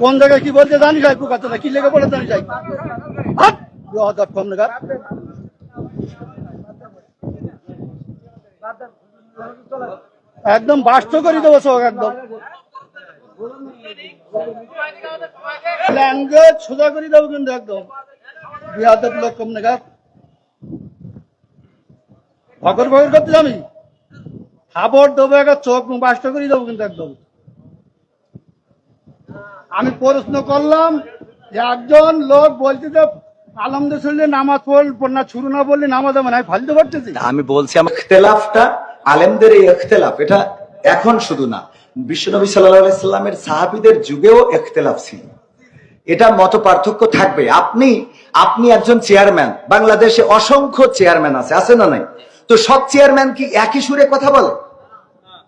কোন জায়গায় কি বলতে জানি যাই পোকা চোদা কি লেগে পড়ে জানি যাই! কম দেখার। একদম বাস্ত করে দেবো সব একদম। ল্যাঙ্গুয়েজ সোজা করে দেবো কিন্তু একদম। বিয়াদব লোক কম দেখার ফকর ফকর করতে আমি খাবার দেবো একটা চোখ বাস্ত করে দেবো কিন্তু একদম। আমি প্রশ্ন করলাম যে একজন লোক বলছে যে নামাজ না না বললে নামাজ হবে না ফালতে পারতেছি আমি বলছি আমার আলেমদের এই এটা এখন শুধু না, বিশ্বনবী সাল্লামের সাহাবিদের যুগেও ইখতলাফ ছিল। এটা মত পার্থক্য থাকবে। আপনি আপনি একজন চেয়ারম্যান, বাংলাদেশে অসংখ্য চেয়ারম্যান আছে আছে না নাই? তো সব চেয়ারম্যান কি একই সুরে কথা বলে?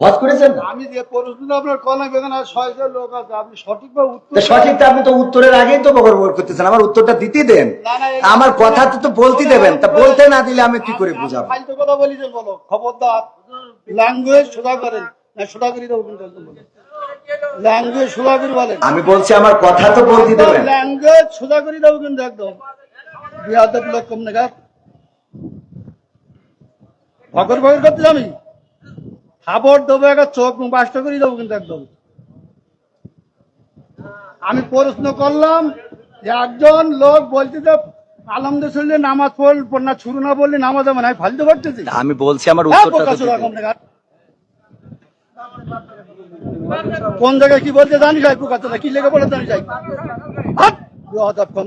হজ করেছেন আমি যে প্রশ্নটা আপনার কলাম এখানে আর ছয়জন লোক আছে। আপনি সঠিকভাবে উত্তর তা সঠিকটা আপনি তো উত্তরের আগেই তো বকর করতেছেন। আমার উত্তরটা দিতে দেন। আমার কথা তো বলতে দেবেন। তা বলতে না দিলে আমি কি করে বুঝাবো? ফালতু কথা বলি যে বলো খবরদার। ল্যাঙ্গুয়েজ সোজা করেন। না সোজা করে কিন্তু ল্যাঙ্গুয়েজ সোজা করে বলেন। আমি বলছি আমার কথা তো বলতে দেবেন। ল্যাঙ্গুয়েজ সোজা করে দেবো কিন্তু একদম। বিয়াদব লোক কম নেগার ফকর ফকর করতে আমি খাবার দেবো একটা চোখ মুখ বাস্ত করে দেবো কিন্তু একদম আমি প্রশ্ন করলাম যে একজন লোক বলছে যে আলমদুল্লাহ নামাজ পড় না ছুরু না বললে নামাজ হবে না আমি ফালতে পারতেছি আমি বলছি আমার হ্যাঁ, উত্তরটা। কোন জায়গায় কি বলতে জানি যাই পোকা কি লেগে পড়ে জানি যাই! বেয়াদব কম।